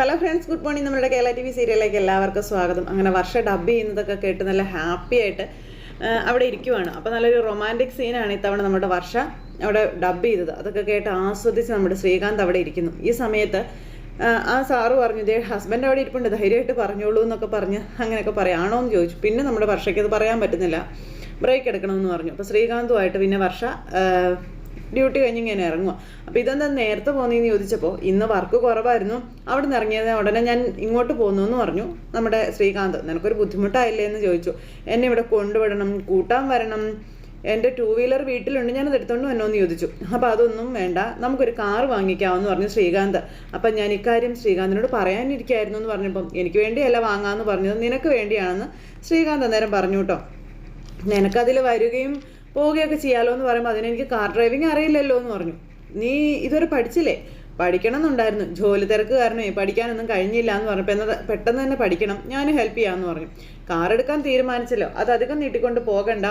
Hello friends good morning നമ്മുടെ Kerala T V സീരിയലിലേക്ക് എല്ലാവർക്കും സ്വാഗതം. അങ്ങനെ വർഷ ഡബ് ചെയ്യുന്നതൊക്കെ കേട്ട് നല്ല ഹാപ്പി ആയിട്ട് അവിടെ ഇരിക്കുവാണ്. അപ്പോൾ നല്ലൊരു റൊമാന്റിക് സീനാണ് ഇത്തവണ നമ്മുടെ വർഷ അവിടെ ഡബ് ചെയ്തത്. അതൊക്കെ കേട്ട് ആസ്വദിച്ച് നമ്മുടെ ശ്രീകാന്ത് അവിടെ ഇരിക്കുന്നു. ഈ സമയത്ത് ആ, സാറ് പറഞ്ഞു ഇതേ ഹസ്ബൻഡ് അവിടെ ഇരിപ്പുണ്ട് ധൈര്യമായിട്ട് പറഞ്ഞോളൂ എന്നൊക്കെ പറഞ്ഞ് അങ്ങനെയൊക്കെ പറയാണോ എന്ന് ചോദിച്ചു. പിന്നെ നമ്മുടെ വർഷയ്ക്ക് അത് പറയാൻ പറ്റുന്നില്ല. ബ്രേക്ക് എടുക്കണമെന്ന് പറഞ്ഞു. അപ്പോൾ ശ്രീകാന്തുമായിട്ട് പിന്നെ വർഷ ഡ്യൂട്ടി കഴിഞ്ഞ് ഇങ്ങനെ ഇറങ്ങുക അപ്പോൾ ഇതെന്താ നേരത്തെ പോകുന്നതെന്ന് ചോദിച്ചപ്പോൾ ഇന്ന് വർക്ക് കുറവായിരുന്നു. അവിടെ നിന്ന് ഇറങ്ങിയത് ഉടനെ ഞാൻ ഇങ്ങോട്ട് പോകുന്നു എന്ന് പറഞ്ഞു. നമ്മുടെ ശ്രീകാന്ത് നിനക്കൊരു ബുദ്ധിമുട്ടായില്ലേ എന്ന് ചോദിച്ചു. എന്നെ ഇവിടെ കൊണ്ടുവിടണം കൂട്ടാൻ വരണം. എന്റെ ടൂ വീലർ വീട്ടിലുണ്ട് ഞാനത് എടുത്തോണ്ട് വന്നോ എന്ന് ചോദിച്ചു. അപ്പോൾ അതൊന്നും വേണ്ട നമുക്കൊരു കാർ വാങ്ങിക്കാമെന്ന് പറഞ്ഞു ശ്രീകാന്ത്. അപ്പം ഞാൻ ഇക്കാര്യം ശ്രീകാന്തിനോട് പറയാനിരിക്കായിരുന്നു എന്ന് പറഞ്ഞപ്പം എനിക്ക് വേണ്ടിയല്ല വാങ്ങാമെന്ന് പറഞ്ഞത് നിനക്ക് വേണ്ടിയാണെന്ന് ശ്രീകാന്ത് അന്നേരം പറഞ്ഞു കേട്ടോ നിനക്കതിൽ വരികയും പോവുകയൊക്കെ ചെയ്യാലോ എന്ന് പറയുമ്പോൾ അതിനെനിക്ക് കാർ ഡ്രൈവിംഗ് അറിയില്ലല്ലോ എന്ന് പറഞ്ഞു. നീ ഇതുവരെ പഠിച്ചില്ലേ? പഠിക്കണം എന്നുണ്ടായിരുന്നു ജോലി തിരക്ക് കാരണമേ പഠിക്കാനൊന്നും കഴിഞ്ഞില്ല എന്ന് പറഞ്ഞപ്പോൾ എന്നത് പെട്ടെന്ന് തന്നെ പഠിക്കണം. ഞാൻ ഹെൽപ്പ് ചെയ്യാമെന്ന് പറഞ്ഞു. കാർ എടുക്കാൻ തീരുമാനിച്ചല്ലോ. അത് അധികം നീട്ടിക്കൊണ്ട് പോകണ്ട.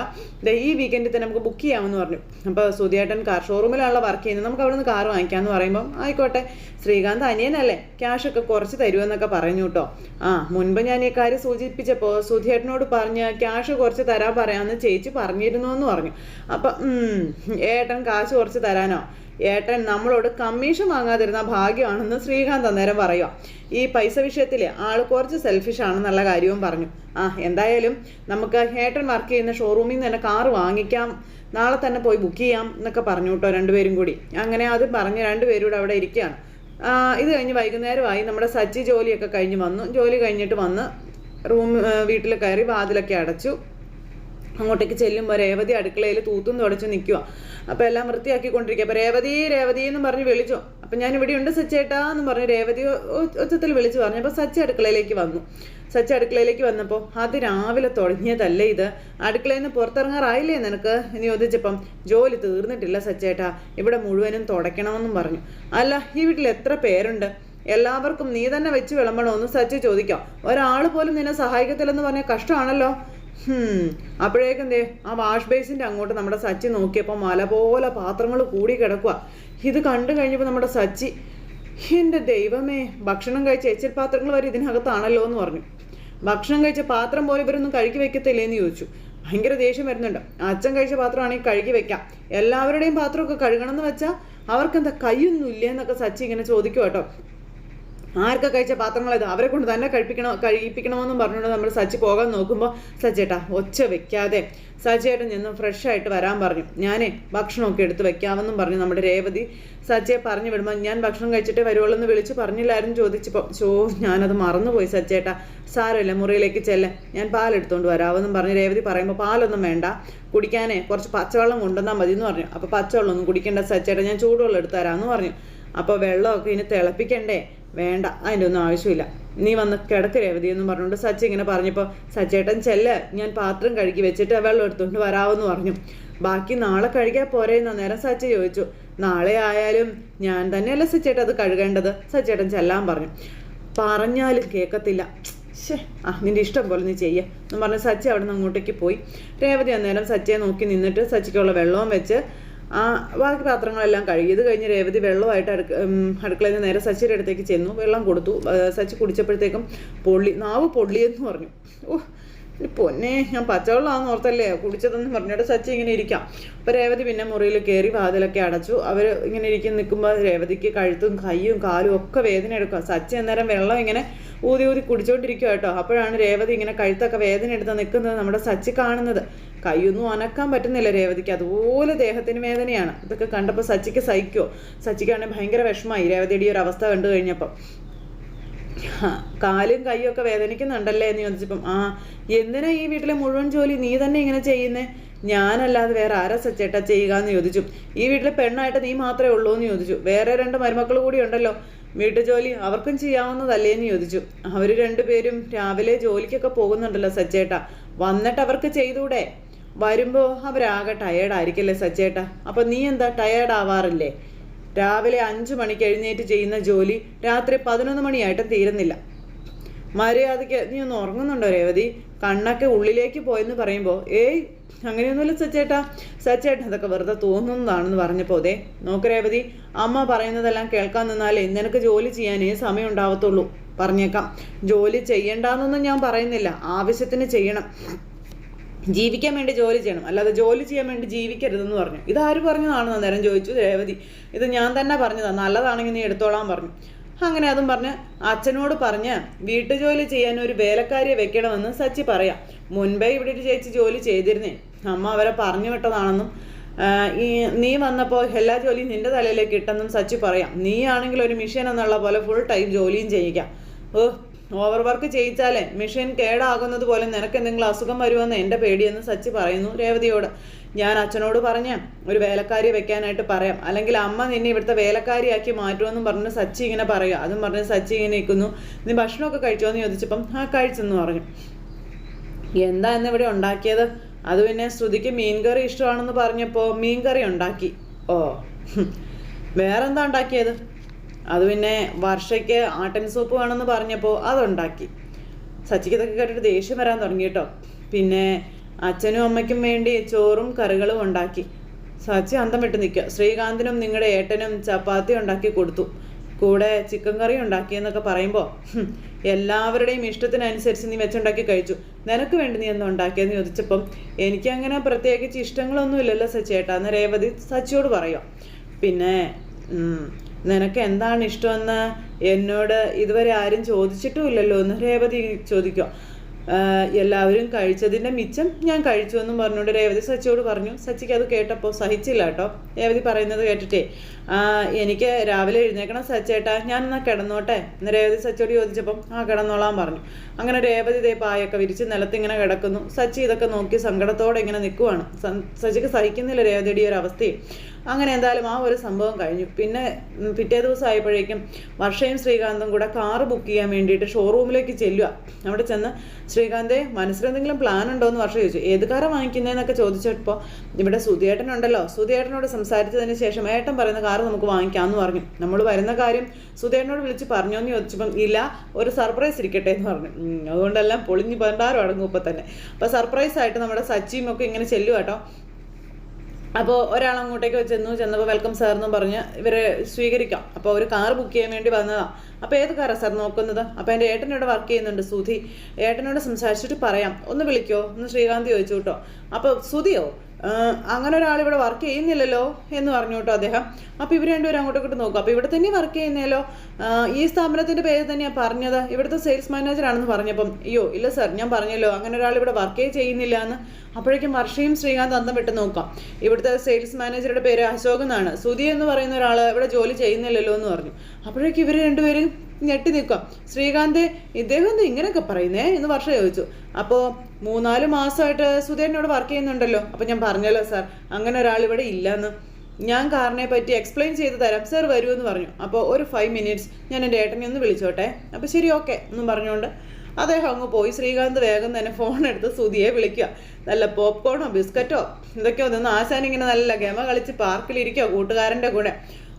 ഈ വീക്കെൻഡിൽ തന്നെ നമുക്ക് ബുക്ക് ചെയ്യാമെന്ന് പറഞ്ഞു. അപ്പോൾ സുധിയേട്ടൻ കാർ ഷോറൂമിലാണല്ലോ വർക്ക് ചെയ്യുന്നത്. നമുക്ക് അവിടെ നിന്ന് കാർ വാങ്ങിക്കാമെന്ന് പറയുമ്പം ആയിക്കോട്ടെ ശ്രീകാന്ത് അനിയനല്ലേ? ക്യാഷൊക്കെ കുറച്ച് തരുമെന്നൊക്കെ പറഞ്ഞു കേട്ടോ ആ മുൻപ് ഞാൻ ഈ കാര്യം സൂചിപ്പിച്ചപ്പോൾ സുധിയേട്ടനോട് പറഞ്ഞ് ക്യാഷ് കുറച്ച് തരാൻ പറയാമെന്ന് ചേച്ചി പറഞ്ഞിരുന്നു എന്ന് പറഞ്ഞു. അപ്പം ഏട്ടൻ കാശ് കുറച്ച് തരാനോ? ഏട്ടൻ നമ്മളോട് കമ്മീഷൻ വാങ്ങാതിരുന്ന ഭാഗ്യമാണെന്ന് ശ്രീകാന്ത് അന്നേരം പറയുക ഈ പൈസ വിഷയത്തിൽ ആൾ കുറച്ച് സെൽഫിഷ് ആണെന്നുള്ള കാര്യവും പറഞ്ഞു. ആ എന്തായാലും നമുക്ക് ഏട്ടൻ വർക്ക് ചെയ്യുന്ന ഷോറൂമിൽ നിന്ന് തന്നെ കാറ് വാങ്ങിക്കാം. നാളെ തന്നെ പോയി ബുക്ക് ചെയ്യാം എന്നൊക്കെ പറഞ്ഞു കേട്ടോ രണ്ടുപേരും കൂടി. അങ്ങനെ അത് പറഞ്ഞ് രണ്ടുപേരും കൂടെ അവിടെ ഇരിക്കുകയാണ്. ഇത് കഴിഞ്ഞ് വൈകുന്നേരമായി നമ്മുടെ സച്ചി ജോലിയൊക്കെ കഴിഞ്ഞ് വന്നു. ജോലി കഴിഞ്ഞിട്ട് വന്ന് റൂം വീട്ടിൽ കയറി വാതിലൊക്കെ അടച്ചു. അങ്ങോട്ടേക്ക് ചെല്ലുമ്പോൾ രേവതി അടുക്കളയിൽ തൂത്തും തുടച്ച് നിൽക്കുക അപ്പോൾ എല്ലാം വൃത്തിയാക്കി വൃത്തിയാക്കിക്കൊണ്ടിരിക്കുക അപ്പോൾ രേവതി രേവതി എന്ന് പറഞ്ഞ് വിളിച്ചു. അപ്പം ഞാൻ ഇവിടെ ഉണ്ട് സച്ചേട്ടാ എന്ന് പറഞ്ഞ് രേവതി ഉച്ചത്തിൽ വിളിച്ചു പറഞ്ഞു. അപ്പോൾ സച്ച അടുക്കളയിലേക്ക് വന്നു. സച്ച അടുക്കളയിലേക്ക് വന്നപ്പോൾ അത് രാവിലെ തുടങ്ങിയതല്ലേ ഇത്? അടുക്കളയിൽ നിന്ന് പുറത്തിറങ്ങാറായില്ലേ നിനക്ക്? എന്ന് ചോദിച്ചപ്പം ജോലി തീർന്നിട്ടില്ല സച്ചേട്ടാ. ഇവിടെ മുഴുവനും തുടയ്ക്കണമെന്നും പറഞ്ഞു. അല്ല ഈ വീട്ടിൽ എത്ര പേരുണ്ട്? എല്ലാവർക്കും നീ തന്നെ വെച്ച് വിളമ്പണമെന്ന് സച്ച ചോദിക്കാം. ഒരാൾ പോലും നിന്നെ സഹായിക്കത്തില്ലെന്ന് പറഞ്ഞാൽ കഷ്ടമാണല്ലോ. അപ്പോഴേക്കും ദേ ആ വാഷ് ബേസിന്റെ അങ്ങോട്ട് നമ്മുടെ സച്ചി നോക്കിയപ്പോൾ മല പോലെ പാത്രങ്ങൾ കൂടി കിടക്കുക ഇത് കണ്ടു കഴിഞ്ഞപ്പോൾ നമ്മുടെ സച്ചി എന്റെ ദൈവമേ ഭക്ഷണം കഴിച്ച എച്ചിൽ പാത്രങ്ങൾ വരെ ഇതിനകത്താണല്ലോ എന്ന് പറഞ്ഞു. ഭക്ഷണം കഴിച്ച പാത്രം പോലെ ഇവരൊന്നും കഴുകി വെക്കത്തില്ലേ എന്ന് ചോദിച്ചു. ഭയങ്കര ദേഷ്യം വരുന്നുണ്ട്. അച്ഛൻ കഴിച്ച പാത്രമാണെങ്കിൽ കഴുകി വെക്കാം. എല്ലാവരുടെയും പാത്രമൊക്കെ കഴുകണം എന്ന് വെച്ചാൽ അവർക്കെന്താ കൈയൊന്നും ഇല്ലേ എന്നൊക്കെ സച്ചി ഇങ്ങനെ ചോദിക്കും കേട്ടോ ആർക്കാ കഴിച്ച പാത്രങ്ങൾ ഇത്? അവരെ കൊണ്ട് തന്നെ കഴിപ്പിക്കണോ കഴിപ്പിക്കണമെന്നും പറഞ്ഞുകൊണ്ട് നമ്മൾ സച്ചി പോകാൻ നോക്കുമ്പോൾ സച്ചേട്ടാ ഒച്ച വെക്കാതെ സച്ചേട്ടൻ നിന്ന് ഫ്രഷ് ആയിട്ട് വരാൻ പറഞ്ഞു. ഞാനേ ഭക്ഷണമൊക്കെ എടുത്ത് വെക്കാമെന്നും പറഞ്ഞു നമ്മുടെ രേവതി. സച്ചയെ പറഞ്ഞു വിടുമ്പോൾ ഞാൻ ഭക്ഷണം കഴിച്ചിട്ടേ വരുവുള്ളൂ എന്ന് വിളിച്ച് പറഞ്ഞില്ലായിരുന്നു ചോദിച്ചപ്പോൾ ചോ ഞാനത് മറന്നുപോയി സച്ചേട്ടാ. സാരമില്ല മുറിയിലേക്ക് ചെല്ലേ. ഞാൻ പാലെടുത്തുകൊണ്ട് വരാമെന്നും പറഞ്ഞു രേവതി പറയുമ്പോൾ പാലൊന്നും വേണ്ട. കുടിക്കാനേ കുറച്ച് പച്ചവെള്ളം കൊണ്ടുവന്നാൽ മതി എന്ന് പറഞ്ഞു. അപ്പോൾ പച്ചവെള്ളം ഒന്നും കുടിക്കേണ്ട സച്ചേട്ടാ. ഞാൻ ചൂടുവെള്ളം എടുത്തു തരാമെന്ന് പറഞ്ഞു. അപ്പോൾ വെള്ളമൊക്കെ ഇനി തിളപ്പിക്കണ്ടേ? വേണ്ട അതിന്റെ ഒന്നും ആവശ്യമില്ല. നീ വന്ന് കിടക്ക് രേവതി എന്ന് പറഞ്ഞുകൊണ്ട് സച്ചി ഇങ്ങനെ പറഞ്ഞപ്പോൾ സച്ചേട്ടൻ ചെല്ല ഞാൻ പാത്രം കഴുകി വെച്ചിട്ട് വെള്ളം എടുത്തുകൊണ്ട് വരാമെന്ന് പറഞ്ഞു. ബാക്കി നാളെ കഴുകിയാൽ എന്ന് നേരം സച്ചി ചോദിച്ചു. നാളെ ആയാലും ഞാൻ തന്നെയല്ല സച്ചേട്ടൻ അത് കഴുകേണ്ടത്? സച്ചേട്ടൻ ചെല്ലാൻ പറഞ്ഞു. പറഞ്ഞാലും കേൾക്കത്തില്ല ശേ ആ നിന്റെ ഇഷ്ടം പോലെ നീ ചെയ്യ എന്ന് പറഞ്ഞ് സച്ചി അവിടെ നിന്ന് അങ്ങോട്ടേക്ക് പോയി. രേവതി അന്നേരം സച്ചിയെ നോക്കി നിന്നിട്ട് സച്ചിക്കുള്ള വെള്ളവും വെച്ച് ആ ബാക്കി പാത്രങ്ങളെല്ലാം കഴുകി. ഇത് കഴിഞ്ഞ് രേവതി വെള്ളമായിട്ട് അടുക്ക അടുക്കളയിൽ നിന്ന് നേരെ സച്ചിയുടെ അടുത്തേക്ക് ചെന്നു. വെള്ളം കൊടുത്തു. സച്ചി കുടിച്ചപ്പോഴത്തേക്കും പൊള്ളി നാവ് പൊള്ളിയെന്ന് പറഞ്ഞു. ഓ പൊന്നെ ഞാൻ പച്ചവെള്ളമാണെന്ന് ഓർത്തല്ലേ? കുടിച്ചതെന്ന് പറഞ്ഞിട്ട് സച്ചി ഇങ്ങനെ ഇരിക്കാം. അപ്പോൾ രേവതി പിന്നെ മുറിയിൽ കയറി വാതിലൊക്കെ അടച്ചു. അവർ ഇങ്ങനെ ഇരിക്കും നിൽക്കുമ്പോൾ രേവതിക്ക് കഴുത്തും കൈയും കാലും ഒക്കെ വേദന എടുക്കുക സച്ചി അന്നേരം വെള്ളം ഇങ്ങനെ ഊതി ഊതി കുടിച്ചോണ്ടിരിക്കുക കേട്ടോ. അപ്പോഴാണ് രേവതി ഇങ്ങനെ കഴുത്തൊക്കെ വേദന എടുത്ത് നിൽക്കുന്നത് നമ്മുടെ സച്ചി കാണുന്നത്. കൈയൊന്നും അനക്കാൻ പറ്റുന്നില്ല രേവതിക്ക്. അതുപോലെ ദേഹത്തിന് വേദനയാണ്. ഇതൊക്കെ കണ്ടപ്പോൾ സച്ചിക്ക് സഹിക്കുമോ സച്ചിക്കാണെങ്കിൽ ഭയങ്കര വിഷമമായി. രേവതിയുടെ ഒരു അവസ്ഥ കണ്ടു കഴിഞ്ഞപ്പം. കാലും കൈയും ഒക്കെ വേദനിക്കുന്നുണ്ടല്ലേ എന്ന് ചോദിച്ചപ്പം ആ എന്തിനാ ഈ വീട്ടിലെ മുഴുവൻ ജോലി നീ തന്നെ ഇങ്ങനെ ചെയ്യുന്നേ? ഞാനല്ലാതെ വേറെ ആരാ സച്ചേട്ടാ ചെയ്യുക? എന്ന് ചോദിച്ചു. ഈ വീട്ടിലെ പെണ്ണായിട്ട് നീ മാത്രമേ ഉള്ളൂ എന്ന് ചോദിച്ചു. വേറെ രണ്ട് മരുമക്കൾ കൂടി ഉണ്ടല്ലോ. വീട്ടുജോലി അവർക്കും ചെയ്യാവുന്നതല്ലേ എന്ന് ചോദിച്ചു. അവർ രണ്ടുപേരും രാവിലെ ജോലിക്കൊക്കെ പോകുന്നുണ്ടല്ലോ സജ്ജേട്ടാ. വന്നിട്ട് അവർക്ക് ചെയ്തൂടെ? വരുമ്പോൾ അവരാകെ ടയേർഡായിരിക്കല്ലേ സജ്ജേട്ടാ. അപ്പം നീ എന്താ ടയേർഡ് ആവാറില്ലേ? രാവിലെ അഞ്ചു മണിക്ക് എഴുന്നേറ്റ് ചെയ്യുന്ന ജോലി രാത്രി പതിനൊന്ന് മണിയായിട്ടും തീരുന്നില്ല. മര്യാദയ്ക്ക് നീ ഒന്ന് ഉറങ്ങുന്നുണ്ടോ രേവതി? കണ്ണൊക്കെ ഉള്ളിലേക്ക് പോയെന്ന് പറയുമ്പോൾ ഏയ് അങ്ങനെയൊന്നുമില്ല സച്ചേട്ടാ. സച്ചേട്ടൻ അതൊക്കെ വെറുതെ തോന്നുന്നതാണെന്ന് പറഞ്ഞപ്പോൾ അതെ നോക്ക് രേവതി അമ്മ പറയുന്നതെല്ലാം കേൾക്കാൻ നിന്നാലേ നിനക്ക് ജോലി ചെയ്യാനേ സമയം ഉണ്ടാവത്തുള്ളൂ പറഞ്ഞേക്കാം. ജോലി ചെയ്യണ്ടെന്നൊന്നും ഞാൻ പറയുന്നില്ല. ആവശ്യത്തിന് ചെയ്യണം. ജീവിക്കാൻ വേണ്ടി ജോലി ചെയ്യണം. അല്ലാതെ ജോലി ചെയ്യാൻ വേണ്ടി ജീവിക്കരുതെന്ന് പറഞ്ഞു. ഇതാര് പറഞ്ഞതാണെന്ന് അന്നേരം ചോദിച്ചു രേവതി. ഇത് ഞാൻ തന്നെ പറഞ്ഞതാണ് നല്ലതാണെങ്കിൽ നീ എടുത്തോളാൻ പറഞ്ഞു. അങ്ങനെ അതും പറഞ്ഞ് അച്ഛനോട് പറഞ്ഞ് വീട്ടുജോലി ചെയ്യാൻ ഒരു വേലക്കാരിയെ വെക്കണമെന്ന് സച്ചി പറയാം. മുൻപേ ഇവിടെ ഒരു ചേച്ചി ജോലി ചെയ്തിരുന്നേ. അമ്മ അവരെ പറഞ്ഞു വിട്ടതാണെന്നും ഈ നീ വന്നപ്പോൾ എല്ലാ ജോലിയും നിന്റെ തലയിലേക്ക് ഇട്ടെന്നും സച്ചി പറയാം. നീ ആണെങ്കിൽ ഒരു മിഷൻ എന്നുള്ള പോലെ ഫുൾ ടൈം ജോലിയും ചെയ്യിക്കാം. ഓ ഓവർ വർക്ക് ചെയ്യിച്ചാലേ മെഷീൻ കേടാകുന്നത് പോലെ നിനക്ക് എന്തെങ്കിലും അസുഖം വരുമെന്ന് എന്റെ പേടിയെന്ന് സച്ചി പറയുന്നു രേവതിയോട്. ഞാൻ അച്ഛനോട് പറഞ്ഞ ഒരു വേലക്കാരി വെക്കാനായിട്ട് പറയാം. അല്ലെങ്കിൽ അമ്മ നിന്നെ ഇവിടുത്തെ വേലക്കാരിയാക്കി മാറ്റുമെന്നും പറഞ്ഞ് സച്ചി ഇങ്ങനെ പറയുക. അതും പറഞ്ഞ് സച്ചി ഇങ്ങനെ നിൽക്കുന്നു. നീ ഭക്ഷണമൊക്കെ കഴിച്ചോ? എന്ന് ചോദിച്ചപ്പം ആ കഴിച്ചെന്ന് പറഞ്ഞു. എന്താ എന്ന് ഇവിടെ ഉണ്ടാക്കിയത്? അത് പിന്നെ ശ്രുതിക്ക് മീൻകറി ഇഷ്ടമാണെന്ന് പറഞ്ഞപ്പോൾ മീൻകറി ഉണ്ടാക്കി. ഓ. വേറെന്താ ഉണ്ടാക്കിയത്? അത് പിന്നെ വർഷയ്ക്ക് ആട്ടൻ സൂപ്പ് വേണമെന്ന് പറഞ്ഞപ്പോൾ അതുണ്ടാക്കി. സച്ചിക്ക് ഇതൊക്കെ കേട്ടിട്ട് ദേഷ്യം വരാൻ തുടങ്ങി കേട്ടോ. പിന്നെ അച്ഛനും അമ്മയ്ക്കും വേണ്ടി ചോറും കറികളും ഉണ്ടാക്കി. സച്ചി അന്തം വിട്ട് നിൽക്കുക. ശ്രീകാന്തിനും നിങ്ങളുടെ ഏട്ടനും ചപ്പാത്തി ഉണ്ടാക്കി കൊടുത്തു. കൂടെ ചിക്കൻ കറി ഉണ്ടാക്കിയെന്നൊക്കെ പറയുമ്പോൾ ഹും, എല്ലാവരുടെയും ഇഷ്ടത്തിനനുസരിച്ച് നീ വെച്ചുണ്ടാക്കി കഴിച്ചു. നിനക്ക് വേണ്ടി നീ എന്താ ഉണ്ടാക്കിയെന്ന് ചോദിച്ചപ്പം എനിക്ക് അങ്ങനെ പ്രത്യേകിച്ച് ഇഷ്ടങ്ങളൊന്നും ഇല്ലല്ലോ സച്ചേട്ടാ എന്ന് രേവതി സച്ചിയോട് പറയുക പിന്നെ നിനക്ക് എന്താണ് ഇഷ്ടമെന്ന് എന്നോട് ഇതുവരെ ആരും ചോദിച്ചിട്ടുമില്ലല്ലോ എന്ന് രേവതി ചോദിക്കും എല്ലാവരും കഴിച്ചതിന്റെ മിച്ചം ഞാൻ കഴിച്ചു എന്നും പറഞ്ഞുകൊണ്ട് രേവതി സച്ചിയോട് പറഞ്ഞു. സച്ചിക്ക് അത് കേട്ടപ്പോൾ സഹിച്ചില്ല കേട്ടോ. രേവതി പറയുന്നത് കേട്ടിട്ടേ എനിക്ക് രാവിലെ എഴുന്നേക്കണം സച്ചേട്ടാ ഞാൻ എന്നാൽ കിടന്നോട്ടെ? എന്ന് രേവതി സച്ചിയോട് ചോദിച്ചപ്പം ആ കിടന്നോളാൻ പറഞ്ഞു. അങ്ങനെ രേവതി ദേ പായൊക്കെ വിരിച്ച് നിലത്തിങ്ങനെ കിടക്കുന്നു. സച്ചി ഇതൊക്കെ നോക്കി സങ്കടത്തോടെ ഇങ്ങനെ നിൽക്കുവാണ് സച്ചിക്ക് സഹിക്കുന്നില്ല രേവതിയുടെ ഒരു അവസ്ഥയും. അങ്ങനെ എന്തായാലും ആ ഒരു സംഭവം കഴിഞ്ഞു. പിന്നെ പിറ്റേ ദിവസം ആയപ്പോഴേക്കും വർഷയും ശ്രീകാന്തും കൂടെ കാറ് ബുക്ക് ചെയ്യാൻ വേണ്ടിയിട്ട് ഷോറൂമിലേക്ക് ചെല്ലുക. അവിടെ ചെന്ന് ശ്രീകാന്തെ മനസ്സിലെന്തെങ്കിലും പ്ലാൻ ഉണ്ടോ? എന്ന് വർഷം ചോദിച്ചു. ഏത് കാറ് വാങ്ങിക്കുന്നതെന്നൊക്കെ ചോദിച്ചപ്പോൾ ഇവിടെ സുധിയേട്ടനുണ്ടല്ലോ സുധിയേട്ടനോട് സംസാരിച്ചതിന് ശേഷം ഏട്ടൻ പറയുന്ന കാറ് നമുക്ക് വാങ്ങിക്കാമെന്ന് പറഞ്ഞു. നമ്മൾ വരുന്ന കാര്യം സുധിയേട്ടനോട് വിളിച്ച് പറഞ്ഞോ എന്ന് ചോദിച്ചപ്പം ഇല്ല ഒരു സർപ്രൈസ് ഇരിക്കട്ടെ എന്ന് പറഞ്ഞു. അതുകൊണ്ടെല്ലാം പൊളിഞ്ഞ് പണ്ടാരും അടങ്ങും ഇപ്പം തന്നെ അപ്പോൾ സർപ്രൈസ് ആയിട്ട് നമ്മുടെ സച്ചിയും ഒക്കെ ഇങ്ങനെ ചെല്ലുക കേട്ടോ അപ്പോൾ ഒരാൾ അങ്ങോട്ടേക്ക് ചെന്നു ചെന്നപ്പോൾ വെൽക്കം സാർ എന്നും പറഞ്ഞ് ഇവരെ സ്വീകരിക്കാം. അപ്പോൾ ഒരു കാർ ബുക്ക് ചെയ്യാൻ വേണ്ടി വന്നതാണ് അപ്പോൾ ഏത് കാറാണ് സാർ നോക്കുന്നത്? അപ്പോൾ എന്റെ ഏട്ടനോട് വർക്ക് ചെയ്യുന്നുണ്ട് സുധി. ഏട്ടനോട് സംസാരിച്ചിട്ട് പറയാം. ഒന്ന് വിളിക്കോ? ഒന്ന് ശ്രീകാന്ത് ചോദിച്ചു കേട്ടോ. അപ്പോൾ സുധിയോ? അങ്ങനെ ഒരാൾ ഇവിടെ വർക്ക് ചെയ്യുന്നില്ലല്ലോ എന്ന് പറഞ്ഞു കേട്ടോ അദ്ദേഹം. അപ്പോൾ ഇവർ രണ്ടുപേരും അങ്ങോട്ടും ഇങ്ങോട്ട് നോക്കും. അപ്പോൾ ഇവിടെ തന്നെ വർക്ക് ചെയ്യുന്നല്ലോ ഈ സ്ഥാപനത്തിന്റെ പേര് തന്നെയാണ് പറഞ്ഞത്. ഇവിടുത്തെ സെയിൽസ് മാനേജർ ആണെന്ന് പറഞ്ഞപ്പം അയ്യോ ഇല്ല സാർ ഞാൻ പറഞ്ഞല്ലോ. അങ്ങനെ ഒരാൾ ഇവിടെ വർക്കേ ചെയ്യുന്നില്ല എന്ന് അപ്പോഴേക്കും വർഷയും ശ്രീകാന്ത് അന്തം വിട്ട് നോക്കാം. ഇവിടുത്തെ സെയിൽസ് മാനേജറുടെ പേര് അശോക് എന്നാണ്. സുധി എന്ന് പറയുന്ന ഒരാൾ ഇവിടെ ജോലി ചെയ്യുന്നില്ലല്ലോ എന്ന് പറഞ്ഞു. അപ്പോഴേക്കും ഇവർ രണ്ടുപേരും ഞെട്ടി നിൽക്കാം ശ്രീകാന്ത് ഇദ്ദേഹം എന്താ ഇങ്ങനെയൊക്കെ പറയുന്നേ എന്ന് വർഷ ചോദിച്ചു. അപ്പോൾ മൂന്നാൽ മാസമായിട്ട് സുധേനോട് വർക്ക് ചെയ്യുന്നുണ്ടല്ലോ. അപ്പോൾ ഞാൻ പറഞ്ഞല്ലോ സാർ അങ്ങനെ ഒരാൾ ഇവിടെ ഇല്ലെന്ന്. ഞാൻ കാറിനെ പറ്റി എക്സ്പ്ലെയിൻ ചെയ്ത് തരാം. സാർ വരൂ എന്ന് പറഞ്ഞു. അപ്പോൾ ഒരു ഫൈവ് മിനിറ്റ്സ് ഞാൻ എന്റെ ഏട്ടനെ ഒന്ന് വിളിച്ചോട്ടെ. അപ്പോൾ ശരി ഓക്കെ എന്നും പറഞ്ഞുകൊണ്ട് അദ്ദേഹം അങ്ങ് പോയി. ശ്രീകാന്ത് വേഗം തന്നെ ഫോൺ എടുത്ത് സുധിയെ വിളിക്കുക. നല്ല പോപ്കോണോ ബിസ്ക്കറ്റോ ഇതൊക്കെ ഒന്ന് ആശാൻ ഇങ്ങനെ നല്ല ഗമ കളിച്ച് പാർക്കിലിരിക്കുക കൂട്ടുകാരന്റെ കൂടെ.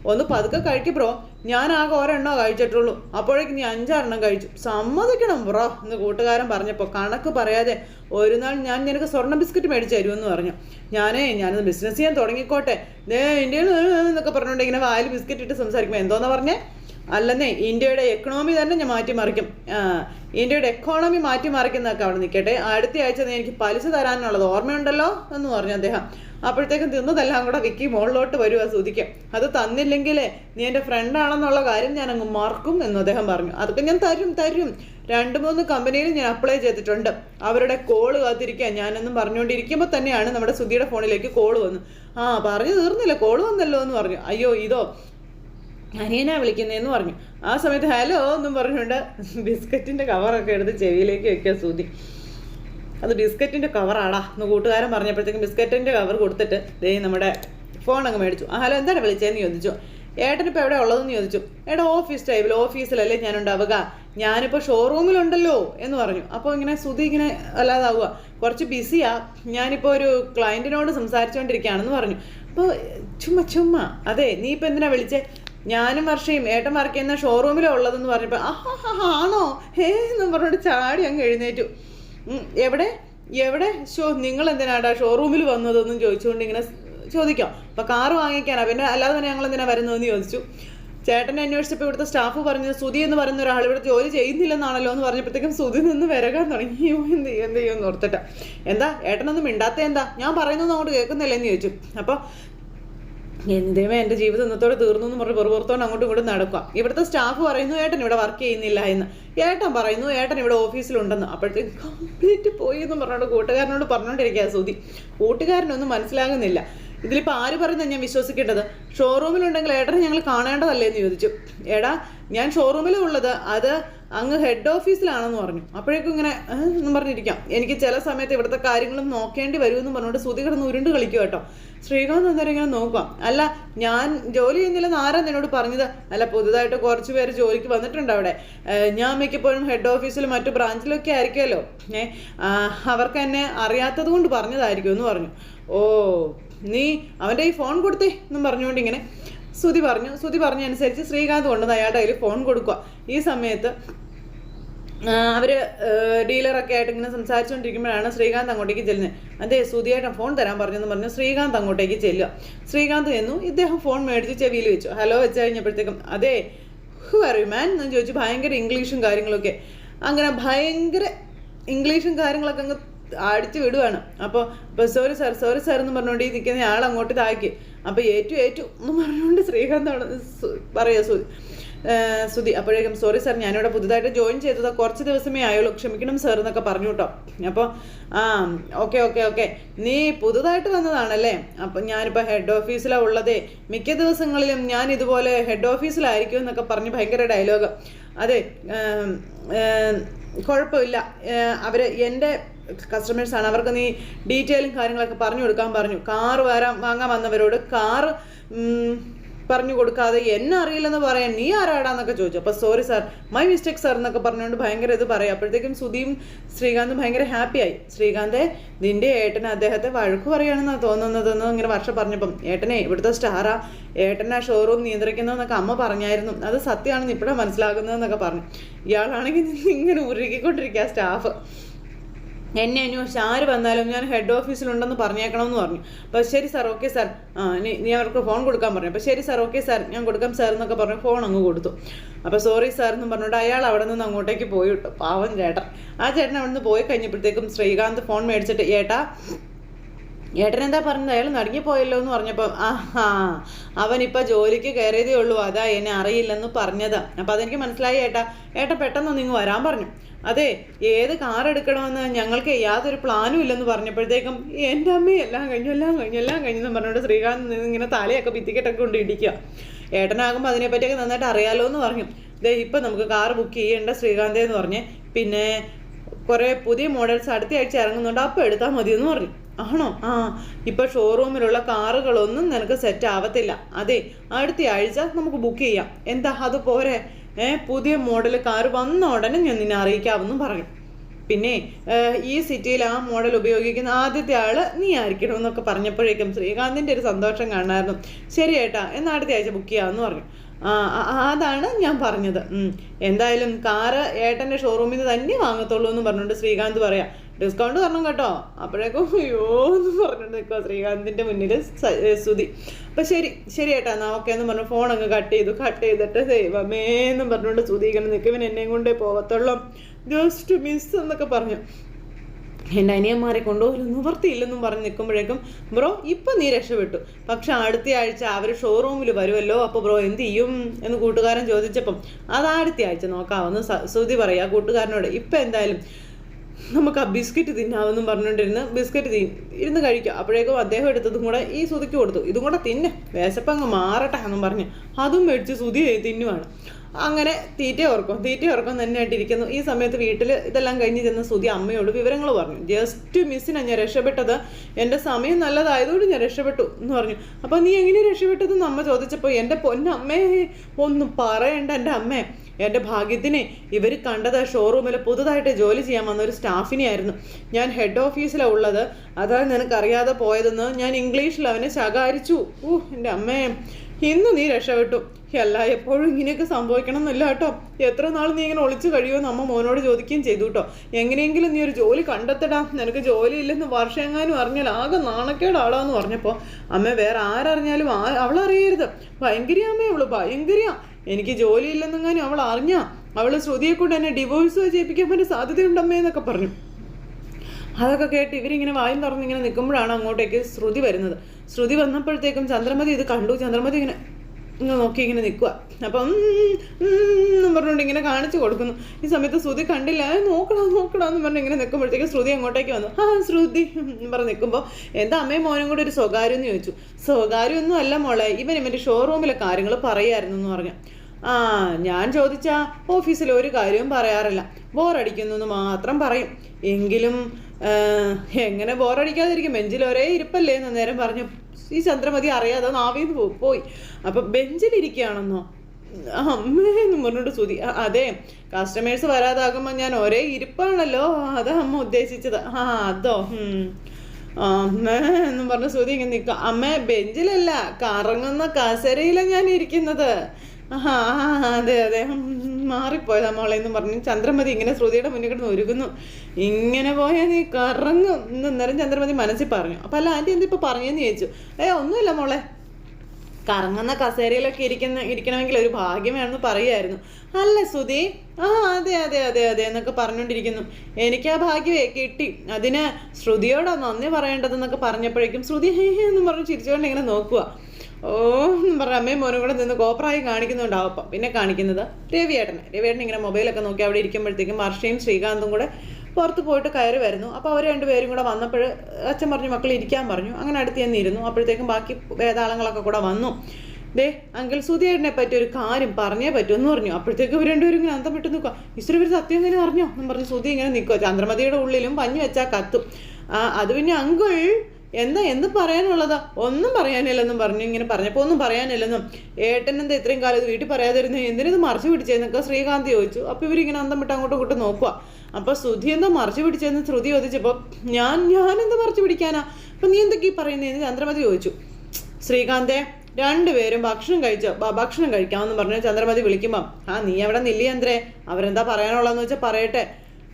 ഒന്ന് പതുക്കെ കഴിക്കും ബ്രോ. ഞാൻ ആകെ ഒരെണ്ണോ കഴിച്ചിട്ടുള്ളൂ. അപ്പോഴേക്കും നീ അഞ്ചാറെണ്ണം കഴിച്ചു. സമ്മതിക്കണം ബ്രോ എന്ന് കൂട്ടുകാരൻ പറഞ്ഞപ്പോൾ കണക്ക് പറയാതെ ഒരു നാൾ ഞാൻ നിനക്ക് സ്വർണ ബിസ്ക്കറ്റ് മേടിച്ചു തരുമെന്ന് പറഞ്ഞു. ഞാനേ ഞാനത് ബിസിനസ് ചെയ്യാൻ തുടങ്ങിക്കോട്ടെ. ദേ ഇന്ത്യയിൽ എന്നൊക്കെ പറഞ്ഞുകൊണ്ട് ഇങ്ങനെ വായിൽ ബിസ്ക്കറ്റ് ഇട്ട് സംസാരിക്കുമ്പോൾ എന്തോന്നാ പറഞ്ഞേ? അല്ലെന്നേ ഇന്ത്യയുടെ എക്കണോമി തന്നെ ഞാൻ മാറ്റിമറിക്കും. ഇന്ത്യയുടെ എക്കോണമി മാറ്റിമറിക്കുന്നതൊക്കെ അവിടെ നിൽക്കട്ടെ. അടുത്ത ആഴ്ച എനിക്ക് പലിശ തരാനുള്ളത് ഓർമ്മയുണ്ടല്ലോ എന്ന് പറഞ്ഞു അദ്ദേഹം. അപ്പോഴത്തേക്കും തിന്നതെല്ലാം കൂടെ വിക്കി മുകളിലോട്ട് വരുവാ സുതിക്ക് അത് തന്നില്ലെങ്കിലേ നീ എന്റെ ഫ്രണ്ടാണെന്നുള്ള കാര്യം ഞാൻ അങ്ങ് മറക്കും എന്ന് അദ്ദേഹം പറഞ്ഞു. അതൊക്കെ ഞാൻ തരും തരും. രണ്ട് മൂന്ന് കമ്പനിയിൽ ഞാൻ അപ്ലൈ ചെയ്തിട്ടുണ്ട്. അവരുടെ കോൾ കാത്തിരിക്കാൻ ഞാനെന്നും പറഞ്ഞുകൊണ്ടിരിക്കുമ്പോൾ തന്നെയാണ് നമ്മുടെ സുധിയുടെ ഫോണിലേക്ക് കോൾ വന്നു. ആ പറഞ്ഞു തീർന്നില്ല. കോൾ വന്നല്ലോ എന്ന് പറഞ്ഞു. അയ്യോ ഇതോ? അനിയനാ വിളിക്കുന്നതെന്ന് പറഞ്ഞു. ആ സമയത്ത് ഹലോ എന്നും പറഞ്ഞുകൊണ്ട് ബിസ്ക്കറ്റിന്റെ കവറൊക്കെ എടുത്ത് ചെവിയിലേക്ക് വെക്കുക സൂതി അത് ബിസ്ക്കറ്റിന്റെ കവറാടാ എന്ന് കൂട്ടുകാരൻ പറഞ്ഞപ്പോഴത്തേക്കും ബിസ്ക്കറ്റിന്റെ കവർ കൊടുത്തിട്ട് ദേ നമ്മുടെ ഫോൺ അങ്ങ് മേടിച്ചു. ആ ഹലോ എന്താണ് വിളിച്ചതെന്ന് ചോദിച്ചു. ഏട്ടനിപ്പോൾ എവിടെ ഉള്ളതെന്ന് ചോദിച്ചു. എടാ ഓഫീസ് ടൈമിൽ ഓഫീസിലല്ലേ ഞാൻ ഉണ്ടാവുക ഞാനിപ്പോൾ ഷോറൂമിലുണ്ടല്ലോ എന്ന് പറഞ്ഞു. അപ്പോൾ ഇങ്ങനെ സുതി ഇങ്ങനെ അല്ലാതാവുക കുറച്ച് ബിസിയാ. ഞാനിപ്പോൾ ഒരു ക്ലയന്റിനോട് സംസാരിച്ചുകൊണ്ടിരിക്കുകയാണെന്ന് പറഞ്ഞു. അപ്പോൾ ചുമ്മാ ചുമ്മാ. അതെ നീ ഇപ്പോൾ എന്തിനാ വിളിച്ചേ? ഞാനും വർഷയും ഏട്ടൻ വർക്ക് ചെയ്യുന്ന ഷോറൂമിലാണ് ഉള്ളതെന്ന് പറഞ്ഞപ്പോൾ ആഹാ ആണോ? ഹേ എന്ന് പറഞ്ഞിട്ട് ചാടി അങ്ങ് എഴുന്നേറ്റു. എവിടെ? എവിടെ? ഷോ നിങ്ങൾ എന്തിനാടാ ഷോറൂമിൽ വന്നതെന്നും ചോദിച്ചുകൊണ്ട് ഇങ്ങനെ ചോദിക്കാം. അപ്പോൾ കാറ് വാങ്ങിക്കാനാ. പിന്നെ അല്ലാതെ തന്നെ ഞങ്ങൾ എന്തിനാ വരുന്നതെന്ന് ചോദിച്ചു. ചേട്ടനെ അന്വേഷിച്ചപ്പോൾ ഇവിടുത്തെ സ്റ്റാഫ് പറഞ്ഞു സുതി എന്ന് പറയുന്ന ഒരാൾ ഇവിടെ ജോലി ചെയ്യുന്നില്ലെന്നാണല്ലോ എന്ന് പറഞ്ഞപ്പോഴത്തേക്കും സുതി നിന്ന് വരകാൻ തുടങ്ങി. അയ്യോ എന്ത് ചെയ്യും എന്ത് ചെയ്യുമെന്ന് ഓർത്തിട്ട്. എന്താ? ഏട്ടനൊന്നും മിണ്ടാത്ത എന്താ? ഞാൻ പറയുന്നൊന്നും അങ്ങോട്ട് കേൾക്കുന്നില്ലെന്ന് ചോദിച്ചു. അപ്പോൾ എന്തേമേ എന്റെ ജീവിതം ഇന്നത്തോടെ തീർന്നു എന്ന് പറഞ്ഞ് വെറുപുറത്തോണ്ട് അങ്ങോട്ടും ഇങ്ങോട്ടും നടക്കുക ഇവിടുത്തെ സ്റ്റാഫ് പറയുന്നു ഏട്ടൻ ഇവിടെ വർക്ക് ചെയ്യുന്നില്ല എന്ന്. ഏട്ടൻ പറയുന്നു ഏട്ടൻ ഇവിടെ ഓഫീസിലുണ്ടെന്ന്. അപ്പോഴത്തേക്ക് കംപ്ലീറ്റ് പോയി എന്ന് പറഞ്ഞോണ്ട് കൂട്ടുകാരനോട് പറഞ്ഞോണ്ടിരിക്കുക സുതി കൂട്ടുകാരനൊന്നും മനസ്സിലാകുന്നില്ല. ഇതിലിപ്പോൾ ആര് പറയുന്നത് ഞാൻ വിശ്വസിക്കേണ്ടത്? ഷോറൂമിലുണ്ടെങ്കിൽ ഏട്ടനെ ഞങ്ങൾ കാണേണ്ടതല്ലേ എന്ന് ചോദിച്ചു. ഏടാ ഞാൻ ഷോറൂമിലും ഉള്ളത്. അത് അങ്ങ് ഹെഡ് ഓഫീസിലാണെന്ന് പറഞ്ഞു. അപ്പോഴേക്കും ഇങ്ങനെ? എന്നും പറഞ്ഞിരിക്കാം. എനിക്ക് ചില സമയത്ത് ഇവിടുത്തെ കാര്യങ്ങളും നോക്കേണ്ടി വരുമെന്ന് പറഞ്ഞുകൊണ്ട് സുതി കിടന്ന് ഉരുണ്ട് കളിക്കും കേട്ടോ. ശ്രീകാന്ത് അന്നേരം ഇങ്ങനെ നോക്കാം അല്ല ഞാൻ ജോലി ചെയ്യുന്നില്ലെന്ന് ആരാ നിന്നോട് പറഞ്ഞത്? അല്ല പുതുതായിട്ട് കുറച്ച് പേര് ജോലിക്ക് വന്നിട്ടുണ്ട് അവിടെ. ഞാൻ മിക്കപ്പോഴും ഹെഡ് ഓഫീസിലും മറ്റു ബ്രാഞ്ചിലൊക്കെ ആയിരിക്കുമല്ലോ. ഏ അവർക്ക് എന്നെ അറിയാത്തത് കൊണ്ട് പറഞ്ഞതായിരിക്കും എന്ന് പറഞ്ഞു. ഓ നീ അവന്റെ ഈ ഫോൺ കൊടുത്തേ എന്നും പറഞ്ഞുകൊണ്ട് ഇങ്ങനെ ശ്രുതി പറഞ്ഞു ശ്രുതി പറഞ്ഞനുസരിച്ച് ശ്രീകാന്ത് കൊണ്ടുവന്ന് അയാളുടെ കയ്യിൽ ഫോൺ കൊടുക്കുക ഈ സമയത്ത് അവർ ഡീലറൊക്കെ ആയിട്ട് ഇങ്ങനെ സംസാരിച്ചുകൊണ്ടിരിക്കുമ്പോഴാണ് ശ്രീകാന്ത് അങ്ങോട്ടേക്ക് ചെല്ലുന്നത്. അതെ സുധിയേട്ടൻ ഫോൺ തരാൻ പറഞ്ഞെന്ന് പറഞ്ഞു ശ്രീകാന്ത് അങ്ങോട്ടേക്ക് ചെല്ലുക. ശ്രീകാന്ത് ചെന്നു ഇദ്ദേഹം ഫോൺ മേടിച്ച് ചെവിയിൽ വെച്ചു. ഹലോ വെച്ച് കഴിഞ്ഞപ്പോഴത്തേക്കും അതെ ഹു അറിയു മാൻ എന്ന് ചോദിച്ചു ഭയങ്കര ഇംഗ്ലീഷും കാര്യങ്ങളൊക്കെ. അങ്ങനെ ഭയങ്കര ഇംഗ്ലീഷും കാര്യങ്ങളൊക്കെ അങ്ങ് അടിച്ചു വിടുവാണ്. അപ്പോൾ ഇപ്പോൾ സോറി സാർ സോറി സാർ എന്ന് പറഞ്ഞുകൊണ്ട് ഈ നിൽക്കുന്ന ആൾ അങ്ങോട്ട് താക്കി അപ്പോൾ ഏറ്റു ഏറ്റു എന്ന് പറഞ്ഞുകൊണ്ട് ശ്രീകാന്ത് അവിടെ സു- പറയാ സുതി ഏഹ് അപ്പോഴേക്കും സോറി സാർ ഞാനിവിടെ പുതുതായിട്ട് ജോയിൻ ചെയ്തത്. കുറച്ച് ദിവസമേ ആയുള്ളൂ. ക്ഷമിക്കണം സാർ എന്നൊക്കെ പറഞ്ഞു കേട്ടോ. അപ്പോൾ ആ ഓക്കെ ഓക്കെ ഓക്കെ നീ പുതുതായിട്ട് വന്നതാണല്ലേ? അപ്പം ഞാനിപ്പോൾ ഹെഡ് ഓഫീസിലാണ് ഉള്ളതേ. മിക്ക ദിവസങ്ങളിലും ഞാൻ ഇതുപോലെ ഹെഡ് ഓഫീസിലായിരിക്കും എന്നൊക്കെ പറഞ്ഞ് ഭയങ്കര ഡയലോഗ് അതെ കുഴപ്പമില്ല. അവർ എന്റെ കസ്റ്റമേഴ്സാണ് അവർക്ക് നീ ഡീറ്റെയിലും കാര്യങ്ങളൊക്കെ പറഞ്ഞു കൊടുക്കാൻ പറഞ്ഞു. കാർ വരാൻ വാങ്ങാൻ വന്നവരോട് കാർ പറഞ്ഞു കൊടുക്കാതെ എന്നെ അറിയില്ലെന്ന് പറയാൻ നീ ആരാടാന്നൊക്കെ ചോദിച്ചു. അപ്പോൾ sorry sir my mistake sir എന്നൊക്കെ പറഞ്ഞുകൊണ്ട് ഭയങ്കര ഇത് പറയും. അപ്പോഴത്തേക്കും സുധീം ശ്രീകാന്തും ഭയങ്കര ഹാപ്പിയായി ശ്രീകാന്തേ നിന്റെ ഏട്ടന് അദ്ദേഹത്തെ വഴക്ക് പറയുകയാണെന്നാണ് തോന്നുന്നതെന്ന് ഇങ്ങനെ വർഷം പറഞ്ഞപ്പം ഏട്ടനെ ഇവിടുത്തെ സ്റ്റാറാ ഏട്ടനെ ഷോറൂം നിയന്ത്രിക്കുന്നതെന്നൊക്കെ അമ്മ പറഞ്ഞായിരുന്നു. അത് സത്യമാണെന്ന് ഇപ്പോഴാണ് മനസ്സിലാകുന്നതെന്നൊക്കെ പറഞ്ഞു. ഇയാളാണെങ്കിൽ ഇങ്ങനെ ഉരുകിക്കൊണ്ടിരിക്കുക സ്റ്റാഫ് എന്നെ അന്വേഷിച്ച് ആര് വന്നാലും ഞാൻ ഹെഡ് ഓഫീസിലുണ്ടെന്ന് പറഞ്ഞേക്കണമെന്ന് പറഞ്ഞു. അപ്പോൾ ശരി സാർ ഓക്കെ സാർ നീ അവർക്ക് ഫോൺ കൊടുക്കാൻ പറഞ്ഞു. അപ്പോൾ ശരി സാർ ഓക്കെ സാർ ഞാൻ കൊടുക്കാം സാർ എന്നൊക്കെ പറഞ്ഞു ഫോൺ അങ്ങ് കൊടുത്തു. അപ്പോൾ സോറി സാർ എന്ന് പറഞ്ഞിട്ട് അയാൾ അവിടെ നിന്ന് അങ്ങോട്ടേക്ക് പോയി വിട്ടു. പാവം ചേട്ടൻ. ആ ചേട്ടൻ അവിടെ നിന്ന് പോയി കഴിഞ്ഞപ്പോഴത്തേക്കും ശ്രീകാന്ത് ഫോൺ മേടിച്ചിട്ട് ഏട്ടാ ഏട്ടൻ എന്താ പറഞ്ഞത്? അയാൾ നടുങ്ങിപ്പോയല്ലോ എന്ന് പറഞ്ഞപ്പോൾ ആഹാ അവനിപ്പോൾ ജോലിക്ക് കയറിയതേ ഉള്ളൂ. അതാ എന്നെ അറിയില്ലെന്ന് പറഞ്ഞത്. അപ്പോൾ അതെനിക്ക് മനസ്സിലായി ഏട്ടാ. ഏട്ടാ പെട്ടെന്ന് നിങ്ങൾ വരാൻ പറഞ്ഞു. അതെ ഏത് കാർ എടുക്കണമെന്ന് ഞങ്ങൾക്ക് യാതൊരു പ്ലാനും ഇല്ലെന്ന് പറഞ്ഞപ്പോഴത്തേക്കും എന്റെ അമ്മ എല്ലാം കഴിഞ്ഞു എല്ലാം കഴിഞ്ഞു എല്ലാം കഴിഞ്ഞു എന്ന് പറഞ്ഞുകൊണ്ട് ശ്രീകാന്ത് ഇങ്ങനെ തലയൊക്കെ ഭിത്തിക്കെട്ടൊക്കെ കൊണ്ട് ഇടിക്കുക. ഏട്ടനാകുമ്പോൾ അതിനെപ്പറ്റിയൊക്കെ നന്നായിട്ട് അറിയാലോ എന്ന് പറഞ്ഞു. ദേ ഇപ്പം നമുക്ക് കാർ ബുക്ക് ചെയ്യേണ്ട ശ്രീകാന്തേ എന്ന് പറഞ്ഞ് പിന്നെ കുറേ പുതിയ മോഡൽസ് അടുത്ത ആഴ്ച ഇറങ്ങുന്നുണ്ട് അപ്പോൾ എടുത്താൽ എന്ന് പറഞ്ഞു. ആണോ? ആ ഇപ്പൊ ഷോറൂമിലുള്ള കാറുകളൊന്നും നിനക്ക് സെറ്റ് ആവത്തില്ല. അതെ അടുത്ത ആഴ്ച നമുക്ക് ബുക്ക് ചെയ്യാം. എന്താ അത് പോരെ? പുതിയ മോഡൽ കാർ വന്ന ഉടനെ ഞാൻ നിന്നെ അറിയിക്കാമെന്നും പറഞ്ഞു. പിന്നെ ഈ സിറ്റിയിൽ ആ മോഡൽ ഉപയോഗിക്കുന്ന ആദ്യത്തെ ആൾ നീ ആയിരിക്കണം എന്നൊക്കെ പറഞ്ഞപ്പോഴേക്കും ശ്രീകാന്തിന്റെ ഒരു സന്തോഷം കാണായിരുന്നു. ശരി ഏട്ടാ എന്നാൽ അടുത്ത ആഴ്ച ബുക്ക് ചെയ്യാമെന്ന് പറഞ്ഞു. അതാണ് ഞാൻ പറഞ്ഞത്. എന്തായാലും കാറ് ഏട്ടന്റെ ഷോറൂമിൽ നിന്ന് തന്നെ വാങ്ങത്തുള്ളൂ എന്ന് പറഞ്ഞുകൊണ്ട് ശ്രീകാന്ത് പറയാം. ഡിസ്കൗണ്ട് തരണം കേട്ടോ. അപ്പോഴേക്കും അയ്യോ എന്ന് പറഞ്ഞിട്ട് നിൽക്കുക ശ്രീകാന്തിന്റെ മുന്നിൽ സ്തുതി. അപ്പം ശരി ശരി ഏട്ടാ എന്നാൽ ഓക്കെ എന്ന് പറഞ്ഞു ഫോൺ അങ്ങ് കട്ട് ചെയ്തു. കട്ട് ചെയ്തിട്ട് ദൈവമേ എന്നും പറഞ്ഞുകൊണ്ട് സ്തുതി ഇങ്ങനെ നിൽക്കും. ഇവൻ എന്നെയും കൊണ്ടേ പോകത്തുള്ളൂ ജസ്റ്റ് മിസ് എന്നൊക്കെ പറഞ്ഞു. എന്റെ അനിയന്മാരെ കൊണ്ടുപോലും നിവർത്തിയില്ലെന്നും പറഞ്ഞ് നിൽക്കുമ്പോഴേക്കും ബ്രോ ഇപ്പം നീ രക്ഷപ്പെട്ടു. പക്ഷെ അടുത്ത ആഴ്ച അവർ ഷോറൂമിൽ വരുമല്ലോ അപ്പോൾ ബ്രോ എന്ത് ചെയ്യും? എന്ന് കൂട്ടുകാരൻ ചോദിച്ചപ്പം അത് അടുത്ത ആഴ്ച നോക്കാമെന്ന് ശ്രുതി പറയാ കൂട്ടുകാരനോട്. ഇപ്പം എന്തായാലും നമുക്ക് ആ ബിസ്ക്കറ്റ് തിന്നാമെന്നും പറഞ്ഞുകൊണ്ടിരുന്ന് ബിസ്ക്കറ്റ് തി ഇരുന്ന് കഴിക്കുക അപ്പോഴേക്കും അദ്ദേഹം എടുത്തതും കൂടെ ഈ സുതിക്ക് കൊടുത്തു. ഇതും കൂടെ തിന്നെ. വിശപ്പങ്ങ് മാറട്ടെ എന്നും പറഞ്ഞ്. അതും മേടിച്ച് സുതി തിന്നുവാണ്. അങ്ങനെ തീറ്റ ഓർക്കും. തീറ്റ ഓർക്കും തന്നെയായിട്ടിരിക്കുന്നു. ഈ സമയത്ത് വീട്ടിൽ ഇതെല്ലാം കഴിഞ്ഞ് ചെന്ന സുതി അമ്മയോട് വിവരങ്ങൾ പറഞ്ഞു. ജസ്റ്റ് മിസ്സിനാണ് ഞാൻ രക്ഷപ്പെട്ടത്. എന്റെ സമയം നല്ലതായതുകൊണ്ട് ഞാൻ രക്ഷപ്പെട്ടു എന്ന് പറഞ്ഞു. അപ്പോൾ നീ എങ്ങനെ രക്ഷപ്പെട്ടതെന്ന് അമ്മ ചോദിച്ചപ്പോൾ എന്റെ പൊന്നമ്മേ ഒന്നും പറയണ്ട എന്റെ അമ്മേ. എന്റെ ഭാഗ്യത്തിനെ ഇവർ കണ്ടത് ഷോറൂമിൽ പുതുതായിട്ട് ജോലി ചെയ്യാൻ വന്ന ഒരു സ്റ്റാഫിനെ ആയിരുന്നു ഞാൻ ഹെഡ് ഓഫീസിലാണ് ഉള്ളത്. അതാണ് നിനക്കറിയാതെ പോയതെന്ന് ഞാൻ ഇംഗ്ലീഷിൽ അവനെ ശകാരിച്ചു. ഊ എന്റെ അമ്മേ. ഇന്ന് നീ രക്ഷപ്പെട്ടു. അല്ല എപ്പോഴും ഇങ്ങനെയൊക്കെ സംഭവിക്കണം എന്നല്ല കേട്ടോ. എത്ര നാൾ നീ ഇങ്ങനെ ഒളിച്ചു കഴിയുമെന്ന് അമ്മ മോനോട് ചോദിക്കുകയും ചെയ്തു കേട്ടോ. എങ്ങനെയെങ്കിലും നീ ഒരു ജോലി കണ്ടെത്തടാ. നിനക്ക് ജോലി ഇല്ലെന്ന് വർഷങ്ങാനും അറിഞ്ഞാൽ ആകെ നാണക്കേടാളാന്ന് പറഞ്ഞപ്പോൾ അമ്മ വേറെ ആരറിഞ്ഞാലും ആ അവളറിയരുത് ഭയങ്കര അമ്മ അവൾ ഭയങ്കര എനിക്ക് ജോലി ഇല്ലെന്നെങ്ങാനും അവൾ അറിഞ്ഞാ. അവൾ ശ്രുതിയെ കൊണ്ട് എന്നെ ഡിവോഴ്സ് ചെയ്യിപ്പിക്കാൻ പറ്റിയ സാധ്യതയുണ്ടമ്മേ എന്നൊക്കെ പറഞ്ഞു. അതൊക്കെ കേട്ട് ഇവരിങ്ങനെ വായും തുറന്നിങ്ങനെ നിൽക്കുമ്പോഴാണ് അങ്ങോട്ടേക്ക് ശ്രുതി വരുന്നത്. ശ്രുതി വന്നപ്പോഴത്തേക്കും ചന്ദ്രമതി ഇത് കണ്ടു. ചന്ദ്രമതി ഇങ്ങനെ ഇങ്ങനെ നോക്കി ഇങ്ങനെ നിൽക്കുക അപ്പം എന്നും പറഞ്ഞുകൊണ്ട് ഇങ്ങനെ കാണിച്ചു കൊടുക്കുന്നു. ഈ സമയത്ത് ശ്രുതി കണ്ടില്ല. "ഏ, നോക്കടാ എന്ന് പറഞ്ഞ് ഇങ്ങനെ നിൽക്കുമ്പോഴത്തേക്ക് ശ്രുതി അങ്ങോട്ടേക്ക് വന്നു. ആ ശ്രുതി എന്ന് പറഞ്ഞ് നിൽക്കുമ്പോൾ എന്താ അമ്മയും മോനും കൂടെ ഒരു സ്വകാര്യം എന്ന് ചോദിച്ചു. സ്വകാര്യം ഒന്നും അല്ല മോളെ. ഇവൻ ഇവന്റെ ഷോറൂമിലെ കാര്യങ്ങൾ പറയായിരുന്നു എന്ന് പറഞ്ഞു. ആ ഞാൻ ചോദിച്ച ഓഫീസിൽ ഒരു കാര്യവും പറയാറില്ല. ബോറടിക്കുന്നു എന്ന് മാത്രം പറയും. എങ്കിലും എങ്ങനെ ബോറടിക്കാതിരിക്കും. ബെഞ്ചിൽ ഒരേ ഇരിപ്പല്ലേ എന്ന് നേരം പറഞ്ഞു. ഈ ചന്ദ്രമതി അറിയാതെ നാവിന്ന് പോ- പോയി. അപ്പം ബെഞ്ചിലിരിക്കുകയാണെന്നോ അമ്മേ എന്ന് പറഞ്ഞോണ്ട് സുതി അതെ കസ്റ്റമേഴ്സ് വരാതാകുമ്പോൾ ഞാൻ ഒരേ ഇരിപ്പാണല്ലോ. അതാ അമ്മ ഉദ്ദേശിച്ചത്. ആ അതോ. അമ്മേ എന്നും പറഞ്ഞ സുതി ഇങ്ങനെ നിൽക്കുക. അമ്മ ബെഞ്ചിലല്ല കറങ്ങുന്ന കസരയിലാണ് ഞാൻ ഇരിക്കുന്നത്. ആ അതെ അതെ. മാറിപ്പോയതാ മോളെ എന്ന് പറഞ്ഞ് ചന്ദ്രമതി ഇങ്ങനെ ശ്രുതിയുടെ മുന്നിൽ കിടന്ന് ഒരുങ്ങുന്നു. ഇങ്ങനെ പോയാൽ നീ കറങ്ങും എന്ന് അന്നേരം ചന്ദ്രമതി മനസ്സിൽ പറഞ്ഞു. അപ്പം അല്ല ആന്റി എന്തിപ്പോൾ പറഞ്ഞെന്ന് ചോദിച്ചു. ഏ ഒന്നുമില്ല മോളെ. കറങ്ങുന്ന കസേരയിലൊക്കെ ഇരിക്കുന്ന ഇരിക്കണമെങ്കിൽ ഒരു ഭാഗ്യം വേണമെന്ന് പറയുമായിരുന്നു. അല്ല സുധി ആ അതെ അതെ അതെ അതെ എന്നൊക്കെ പറഞ്ഞുകൊണ്ടിരിക്കുന്നു. എനിക്ക് ആ ഭാഗ്യമേ കിട്ടി. അതിന് ശ്രുതിയോടാ നന്ദി പറയേണ്ടതെന്നൊക്കെ പറഞ്ഞപ്പോഴേക്കും ശ്രുതി ഹേ എന്നും പറഞ്ഞ് ചിരിച്ചുകൊണ്ട് ഇങ്ങനെ നോക്കുക ഓ എന്ന് പറഞ്ഞ അമ്മയും മോനും കൂടെ നിന്ന് കോപ്പറായി കാണിക്കുന്നുണ്ടാവും അപ്പം പിന്നെ കാണിക്കുന്നത് രവിയേട്ടനെ. രവിയേട്ടൻ ഇങ്ങനെ മൊബൈലൊക്കെ നോക്കി അവിടെ ഇരിക്കുമ്പോഴത്തേക്കും വർഷയും ശ്രീകാന്തും കൂടെ പുറത്ത് പോയിട്ട് കയറി വരുന്നു. അപ്പോൾ അവർ രണ്ടുപേരും കൂടെ വന്നപ്പോൾ അച്ഛൻ പറഞ്ഞു മക്കൾ ഇരിക്കാൻ പറഞ്ഞു. അങ്ങനെ അടുത്ത് ചെന്നിരുന്നു അപ്പോഴത്തേക്കും ബാക്കി വേതാളങ്ങളൊക്കെ കൂടെ വന്നു. ദേ അങ്കിൾ സുധിയേട്ടനെ പറ്റി ഒരു കാര്യം പറഞ്ഞേ പറ്റുമെന്ന് പറഞ്ഞു. അപ്പോഴത്തേക്കും ഇവർ രണ്ടുപേരും ഇങ്ങനെ അന്തം വിട്ട് നിൽക്കുക ഈശ്വര ഇവർ സത്യം ഇങ്ങനെ അറിഞ്ഞോ എന്ന് പറഞ്ഞു സുധി ഇങ്ങനെ നിൽക്കുക ചന്ദ്രമതിയുടെ ഉള്ളിലും പഞ്ഞു വെച്ചാൽ കത്തും. അത് പിന്നെ അങ്കിൾ എന്താ എന്ത് പറയാനുള്ളതാ? ഒന്നും പറയാനില്ലെന്നും പറഞ്ഞു ഇങ്ങനെ പറഞ്ഞപ്പോൾ ഒന്നും പറയാനില്ലെന്നും. ഏട്ടൻ എന്താ ഇത്രയും കാലം ഇത് വീട്ടിൽ പറയാതിരുന്നു? ഇത് മറച്ചു പിടിച്ചതെന്നൊക്കെ ശ്രീകാന്ത് ചോദിച്ചു. അപ്പോൾ ഇവരിങ്ങനെ അന്തം വിട്ട് അങ്ങോട്ടും ഇങ്ങോട്ടും നോക്കുക അപ്പോൾ ശ്രുതി എന്താ മറച്ചു പിടിച്ചതെന്ന് ശ്രുതി ചോദിച്ചപ്പോൾ ഞാൻ ഞാൻ എന്താ മറച്ചു പിടിക്കാനാ? അപ്പം നീ എന്തൊക്കെയാ പറയുന്നതെന്ന് ചന്ദ്രമതി ചോദിച്ചു. ശ്രീകാന്തെ രണ്ടുപേരും ഭക്ഷണം കഴിച്ചോ? ഭക്ഷണം കഴിക്കാമെന്ന് പറഞ്ഞ് ചന്ദ്രമതി വിളിക്കുമ്പം ആ നീ അവിടെ നില്ലി ചന്ദ്രേ. അവരെന്താ പറയാനുള്ളതെന്ന് വെച്ചാൽ പറയട്ടെ.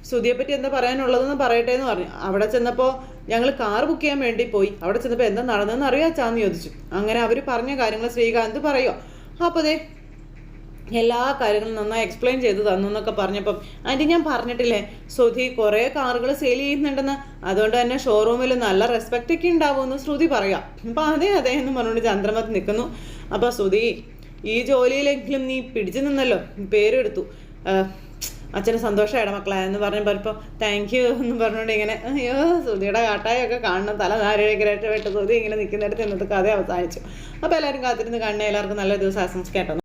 ശ്രുതിയെപ്പറ്റി എന്താ പറയാനുള്ളതെന്ന് പറയട്ടെ എന്ന് പറഞ്ഞു. അവിടെ ചെന്നപ്പോൾ ഞങ്ങൾ കാർ ബുക്ക് ചെയ്യാൻ വേണ്ടി പോയി. അവിടെ ചെന്നപ്പോൾ എന്താ നടന്നതെന്ന് അറിയാച്ചാന്ന് ചോദിച്ചു. അങ്ങനെ അവർ പറഞ്ഞ കാര്യങ്ങൾ ശ്രീകാന്ത് പറയുമോ അപ്പോൾ അതെ എല്ലാ കാര്യങ്ങളും നന്നായി എക്സ്പ്ലെയിൻ ചെയ്ത് തന്നു എന്നൊക്കെ പറഞ്ഞപ്പം ആന്റി ഞാൻ പറഞ്ഞിട്ടില്ലേ ശ്രുതി കുറേ കാറുകൾ സെയിൽ ചെയ്യുന്നുണ്ടെന്ന്. അതുകൊണ്ട് തന്നെ ഷോറൂമിൽ നല്ല റെസ്പെക്റ്റ് ഒക്കെ ഉണ്ടാവുമെന്ന് ശ്രുതി പറയാം. അപ്പം അതെ അതെ എന്ന് പറഞ്ഞുകൊണ്ട് ചന്ദ്രമത് നിൽക്കുന്നു. അപ്പോൾ ശ്രുതി ഈ ജോലിയിലെങ്കിലും നീ പിടിച്ചു നിന്നല്ലോ. പേരെടുത്തു. അച്ഛന് സന്തോഷമായിട മക്കളെ എന്ന് പറഞ്ഞപ്പോൾ ഇപ്പോൾ താങ്ക് യു എന്ന് പറഞ്ഞുകൊണ്ട് ഇങ്ങനെ അയ്യോ സുതിയുടെ കാട്ടായൊക്കെ കാണണം. തല നാരഴക്കരായിട്ട് വെട്ട് ശ്രുതി ഇങ്ങനെ നിൽക്കുന്നിടത്ത് ഇന്നത്തെ കഥ അവസാനിച്ചു. അപ്പോൾ എല്ലാവരും കാത്തിരുന്ന് കാണണേ എല്ലാവർക്കും നല്ല ദിവസം ആശംസിക്കാം കേട്ടോ.